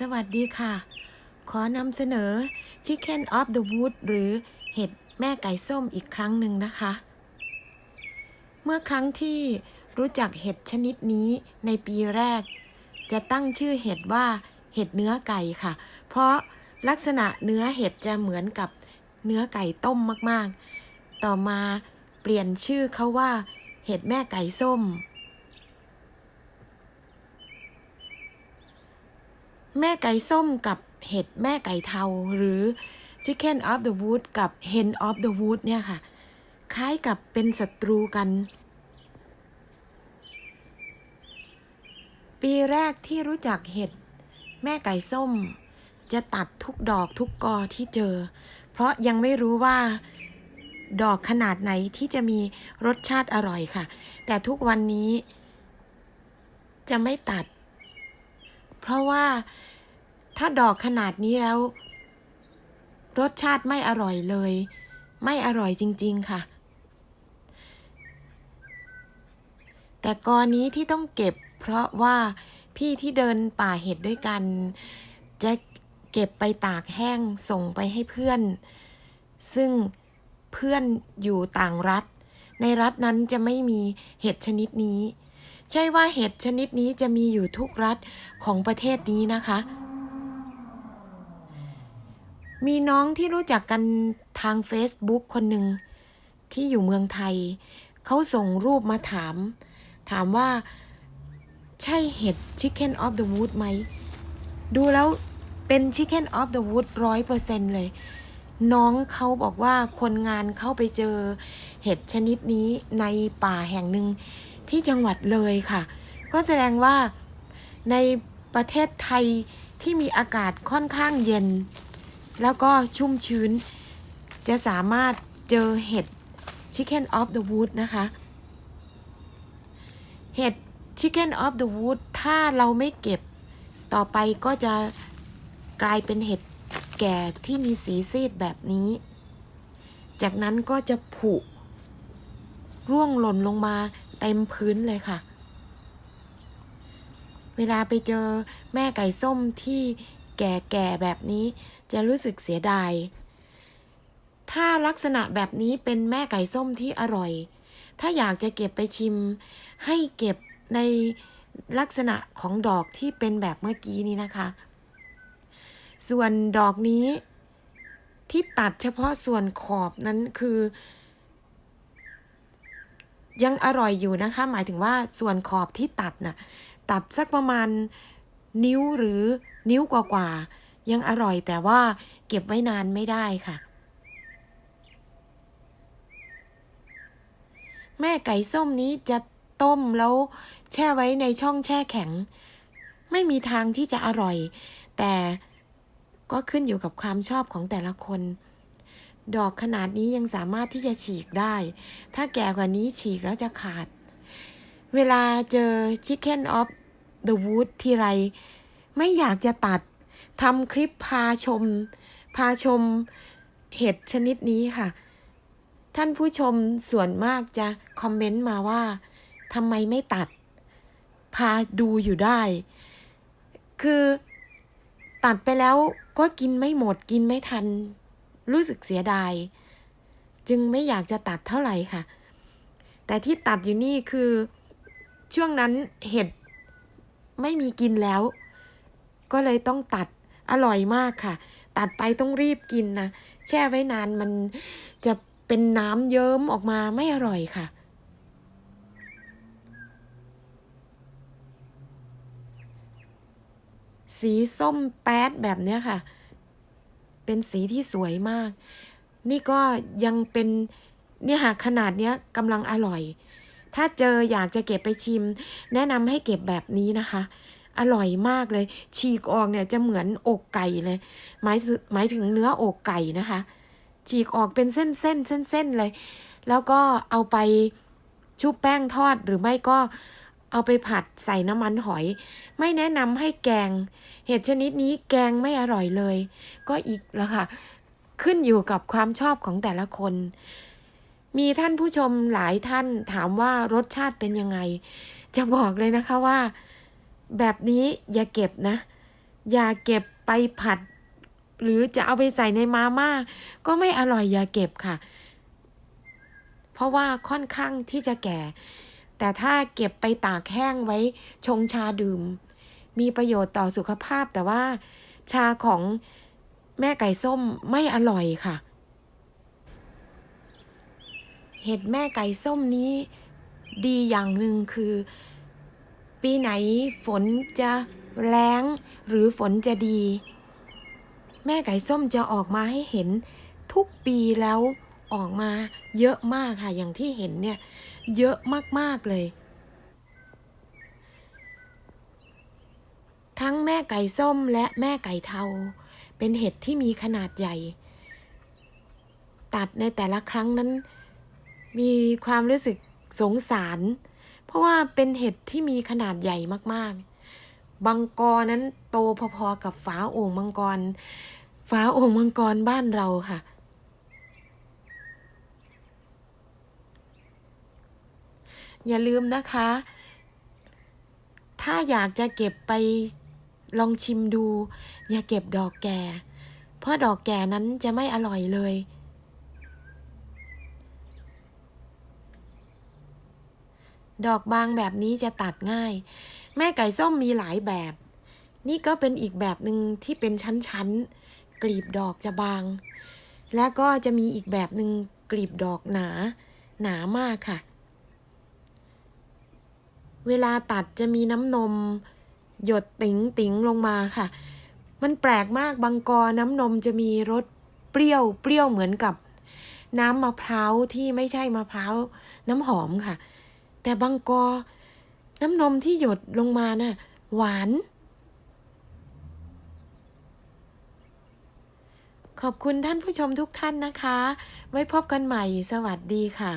สวัสดีค่ะ ขอนำเสนอ Chicken of the Wood หรือเห็ดแม่ไก่ส้มอีกครั้งหนึ่งนะคะ เมื่อครั้งที่รู้จักเห็ดชนิดนี้ในปีแรก จะตั้งชื่อเห็ดว่าเห็ดเนื้อไก่ค่ะ เพราะลักษณะเนื้อเห็ดจะเหมือนกับเนื้อไก่ต้มมาก ๆ ต่อมาเปลี่ยนชื่อเขาว่า เห็ดแม่ไก่ส้ม แม่ไก่ส้มกับเห็ดแม่ไก่เทาหรือ Chicken of the Wood กับ Hen of the Wood เนี่ยค่ะ คล้ายกับเป็นศัตรูกัน ปีแรกที่รู้จักเห็ด แม่ไก่ส้ม จะตัดทุกดอกทุกกอที่เจอ เพราะยังไม่รู้ว่าดอกขนาดไหนที่จะมีรสชาติอร่อยค่ะ แต่ทุกวันนี้จะไม่ตัด เพราะว่าถ้าดอกขนาดนี้แล้ว รสชาติไม่อร่อยเลย ไม่อร่อยจริง ๆ ค่ะ แต่กอนี้ที่ต้องเก็บ เพราะว่าพี่ที่เดินป่าเห็ดด้วยกัน จะเก็บไปตากแห้งส่งไปให้เพื่อน ซึ่งเพื่อนอยู่ต่างรัฐ ในรัฐนั้นจะไม่มีเห็ดชนิดนี้ ใช่ว่าเห็ดชนิดนี้จะมีอยู่ทุกรัฐของประเทศนี้นะคะ มีน้องที่รู้จักกันทาง Facebook คนหนึ่งที่อยู่เมืองไทย เขาส่งรูปมาถาม ถามว่าใช่เห็ด Chicken of the Wood ไหม ดูแล้วเป็น Chicken of the Wood ร้อยเปอร์เซ็นเลย น้องเขาบอกว่าคนงานเข้าไปเจอเห็ดชนิดนี้ในป่าแห่งหนึ่ง ที่จังหวัดเลยค่ะ ก็แสดงว่าในประเทศไทยที่มีอากาศค่อนข้างเย็น แล้วก็ชุ่มชื้น จะสามารถเจอเห็ด Chicken of the Wood นะคะ เห็ด Chicken of the Wood ถ้าเราไม่เก็บต่อไปก็จะกลายเป็นเห็ดแก่ที่มีสีซีดแบบนี้ จากนั้นก็จะผุร่วงหล่นลงมา เต็มพื้นเลยค่ะ เวลาไปเจอแม่ไก่ส้มที่แก่ๆแบบนี้จะรู้สึกเสียดาย ถ้าลักษณะแบบนี้เป็นแม่ไก่ส้มที่อร่อย ถ้าอยากจะเก็บไปชิม ให้เก็บในลักษณะของดอกที่เป็นแบบเมื่อกี้นี้นะคะ ส่วนดอกนี้ที่ตัดเฉพาะส่วนขอบนั้นคือ ยังอร่อยอยู่นะคะ หมายถึงว่าส่วนขอบที่ตัดน่ะตัดสักประมาณนิ้วหรือนิ้วกว่าๆยังอร่อยแต่ว่าเก็บไว้นานไม่ได้ค่ะ แม่ไก่ส้มนี้จะต้มแล้วแช่ไว้ในช่องแช่แข็ง ไม่มีทางที่จะอร่อย แต่ก็ขึ้นอยู่กับความชอบของแต่ละคน ดอกขนาดนี้ยังสามารถที่จะฉีกได้ ถ้าแก่กว่านี้ฉีกแล้วจะขาด เวลาเจอ Chicken of the Wood ทีไร ไม่อยากจะตัดทำคลิปพาชม พาชมเห็ดชนิดนี้ค่ะ ท่านผู้ชมส่วนมากจะคอมเมนต์มาว่าทำไมไม่ตัด พาดูอยู่ได้ คือตัดไปแล้วก็กินไม่หมดกินไม่ทัน รู้สึกเสียดาย จึงไม่อยากจะตัดเท่าไหร่ค่ะ แต่ที่ตัดอยู่นี่คือช่วงนั้นเห็ดไม่มีกินแล้ว ก็เลยต้องตัดอร่อยมากค่ะ ตัดไปต้องรีบกินนะ แช่ไว้นานมันจะเป็นน้ำเยิ้มออกมาไม่อร่อยค่ะสีส้มแป๊ดแบบเนี้ยค่ะ เป็นสีที่สวยมาก นี่ก็ยังเป็นเนี่ยค่ะขนาดเนี้ยกำลังอร่อย ถ้าเจออยากจะเก็บไปชิม แนะนำให้เก็บแบบนี้นะคะ อร่อยมากเลย ฉีกออกเนี่ยจะเหมือนอกไก่เลย หมายหมายถึงเนื้ออกไก่นะคะ ฉีกออกเป็นเส้นเส้นเส้นเส้นเลย แล้วก็เอาไปชุบแป้งทอดหรือไม่ก็ เอาไปผัดใส่น้ำมันหอย ไม่แนะนำให้แกง เห็ดชนิดนี้แกงไม่อร่อยเลย ก็อีกแล้วค่ะ ขึ้นอยู่กับความชอบของแต่ละคน มีท่านผู้ชมหลายท่านถามว่ารสชาติเป็นยังไง จะบอกเลยนะคะว่า แบบนี้อย่าเก็บนะ อย่าเก็บไปผัด หรือจะเอาไปใส่ในมาม่าก็ไม่อร่อยอย่าเก็บค่ะ เพราะว่าค่อนข้างที่จะแก่ แต่ถ้าเก็บไปตากแห้งไว้ชงชาดื่ม มีประโยชน์ต่อสุขภาพ แต่ว่าชาของแม่ไก่ส้มไม่อร่อยค่ะ เห็ดแม่ไก่ส้มนี้ดีอย่างหนึ่งคือ ปีไหนฝนจะแรงหรือฝนจะดี แม่ไก่ส้มจะออกมาให้เห็นทุกปีแล้ว ออกมาเยอะมากค่ะ อย่างที่เห็นเนี่ย เยอะมากๆเลย ทั้งแม่ไก่ส้มและแม่ไก่เทา เป็นเห็ดที่มีขนาดใหญ่ ตัดในแต่ละครั้งนั้น มีความรู้สึกสงสาร เพราะว่าเป็นเห็ดที่มีขนาดใหญ่มากๆบังกรนั้นโตพอๆกับฝาโอ่งมังกร ฝาโอ่งมังกรบ้านเราค่ะ อย่าลืมนะคะ ถ้าอยากจะเก็บไปลองชิมดู อย่าเก็บดอกแก่ เพราะดอกแก่นั้นจะไม่อร่อยเลย ดอกบางแบบนี้จะตัดง่าย แม่ไก่ส้มมีหลายแบบ นี่ก็เป็นอีกแบบหนึ่งที่เป็นชั้นๆ กลีบดอกจะบาง และก็จะมีอีกแบบหนึ่งกลีบดอกหนา หนามากค่ะ เวลาตัดจะมีน้ำนม หยดติ๋งติ๋งลงมาค่ะ มันแปลกมากบางกอน้ำนมจะมีรสเปรี้ยวเปรี้ยวเหมือนกับน้ำมะพร้าวที่ไม่ใช่มะพร้าวน้ำหอมค่ะ แต่บางกอ น้ำนมที่หยดลงมาน่ะหวาน ขอบคุณท่านผู้ชมทุกท่านนะคะ ไว้พบกันใหม่สวัสดีค่ะ